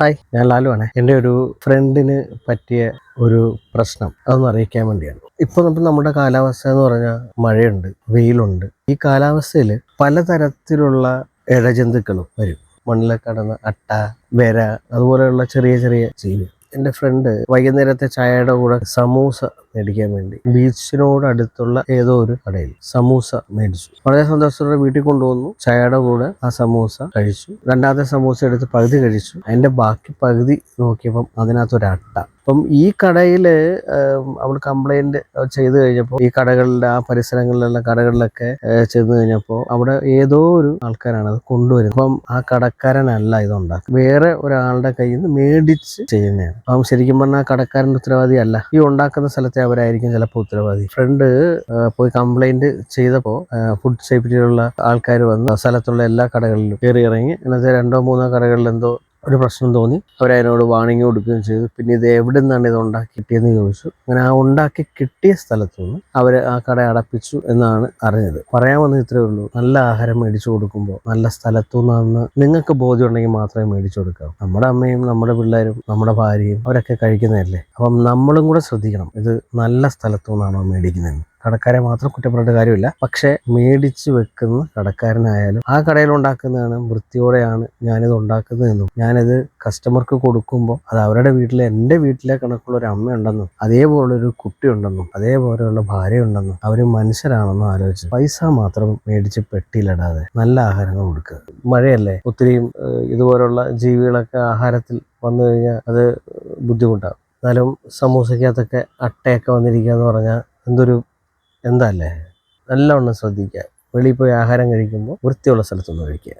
Hi ഞാൻ ലാലുവാണ് എന്റെ ഒരു ഫ്രണ്ടിന് പറ്റിയ ഒരു പ്രശ്നം അതൊന്ന് അറിയിക്കാൻ വേണ്ടിയാണ്. ഇപ്പോൾ നമ്മൾ നമ്മുടെ കാലാവസ്ഥ എന്ന് പറഞ്ഞാൽ മഴയുണ്ട് വെയിലുണ്ട്. ഈ കാലാവസ്ഥയിൽ പലതരത്തിലുള്ള ഇഴജന്തുക്കളും വരും. മണ്ണിൽ കടന്ന് അട്ട വര അതുപോലെയുള്ള ചെറിയ ചെറിയ ജീവി എന്റെ ഫ്രണ്ട് വൈകുന്നേരത്തെ ചായയുടെ കൂടെ സമൂസ മേടിക്കാൻ വേണ്ടി ബീച്ചിനോട് അടുത്തുള്ള ഏതോ ഒരു കടയിൽ സമൂസ മേടിച്ചു. വളരെ സന്തോഷത്തോടെ വീട്ടിൽ കൊണ്ടുവന്നു. ചായയുടെ കൂടെ ആ സമൂസ കഴിച്ചു. രണ്ടാമത്തെ സമൂസ എടുത്ത് പകുതി കഴിച്ചു. അതിന്റെ ബാക്കി പകുതി നോക്കിയപ്പം അതിനകത്തൊരു അട്ട. അപ്പം ഈ കടയിൽ അവൾ കംപ്ലൈന്റ് ചെയ്ത് കഴിഞ്ഞപ്പോൾ ഈ കടകളിലെ ആ പരിസരങ്ങളിലുള്ള കടകളിലൊക്കെ ചെന്ന് കഴിഞ്ഞപ്പോൾ അവിടെ ഏതോ ഒരു ആൾക്കാരാണ് അത് കൊണ്ടുവരുന്നത്. അപ്പം ആ കടക്കാരനല്ല ഇതുണ്ടാക്കുക വേറെ ഒരാളുടെ കയ്യിൽ നിന്ന് മേടിച്ച് ചെയ്യുന്നതാണ്. അപ്പം ശരിക്കും പറഞ്ഞാൽ ആ കടക്കാരന്റെ ഉത്തരവാദി അല്ല. ഈ ഉണ്ടാക്കുന്ന സ്ഥലത്തെ അവരായിരിക്കും ചിലപ്പോൾ ഉത്തരവാദി. ഫ്രണ്ട് പോയി കംപ്ലൈന്റ് ചെയ്തപ്പോൾ ഫുഡ് സേഫ്റ്റിയിലുള്ള ആൾക്കാർ വന്ന് സ്ഥലത്തുള്ള എല്ലാ കടകളിലും കയറി ഇറങ്ങി. എന്നുവെച്ചാൽ രണ്ടോ മൂന്നോ കടകളിൽ എന്തോ ഒരു പ്രശ്നം തോന്നി. അവരതിനോട് വാണിംഗ് കൊടുക്കുകയും ചെയ്തു. പിന്നെ ഇത് എവിടെ നിന്നാണ് ഇത് ഉണ്ടാക്കി കിട്ടിയെന്ന് ചോദിച്ചു. അങ്ങനെ ആ ഉണ്ടാക്കി കിട്ടിയ സ്ഥലത്തു നിന്ന് അവർ ആ കട അടപ്പിച്ചു എന്നാണ് അറിഞ്ഞത്. പറയാൻ വന്നത് ഇത്രയേ ഉള്ളൂ. നല്ല ആഹാരം മേടിച്ചു കൊടുക്കുമ്പോൾ നല്ല സ്ഥലത്തു നിന്നാണെന്ന് നിങ്ങൾക്ക് ബോധ്യം ഉണ്ടെങ്കിൽ മാത്രമേ മേടിച്ചു കൊടുക്കാവൂ. നമ്മുടെ അമ്മയും നമ്മുടെ പിള്ളേരും നമ്മുടെ ഭാര്യയും അവരൊക്കെ കഴിക്കുന്നതല്ലേ? അപ്പം നമ്മളും കൂടെ ശ്രദ്ധിക്കണം. ഇത് നല്ല സ്ഥലത്തു നിന്നാണോ മേടിക്കുന്നത് കടക്കാരെ മാത്രം കുറ്റപ്പെടേണ്ട കാര്യമില്ല. പക്ഷേ മേടിച്ച് വെക്കുന്ന കടക്കാരനായാലും ആ കടയിൽ ഉണ്ടാക്കുന്നതാണ് വൃത്തിയോടെയാണ് ഞാനിത് ഉണ്ടാക്കുന്നതെന്നും ഞാനിത് കസ്റ്റമർക്ക് കൊടുക്കുമ്പോൾ അത് അവരുടെ വീട്ടിലെ എന്റെ വീട്ടിലെ കണക്കുള്ള ഒരു അമ്മയുണ്ടെന്നും അതേപോലൊരു കുട്ടി ഉണ്ടെന്നും അതേപോലെയുള്ള ഭാര്യ ഉണ്ടെന്നും അവർ മനുഷ്യരാണെന്നും ആലോചിച്ച് പൈസ മാത്രം മേടിച്ച് പെട്ടിയിലിടാതെ നല്ല ആഹാരങ്ങൾ കൊടുക്കുക. മഴയല്ലേ? ഒത്തിരിയും ഇതുപോലുള്ള ജീവികളൊക്കെ ആഹാരത്തിൽ വന്നു കഴിഞ്ഞാൽ അത് ബുദ്ധിമുട്ടാകും. എന്നാലും സമൂസയ്ക്കകത്തൊക്കെ അട്ടയൊക്കെ വന്നിരിക്കുക എന്ന് പറഞ്ഞാൽ എന്തൊരു എന്താ അല്ലേ നല്ലവണ്ണം ശ്രദ്ധിക്കുക. വെളിയിൽ പോയി ആഹാരം കഴിക്കുമ്പോൾ വൃത്തിയുള്ള സ്ഥലത്തൊന്ന് കഴിക്കുക.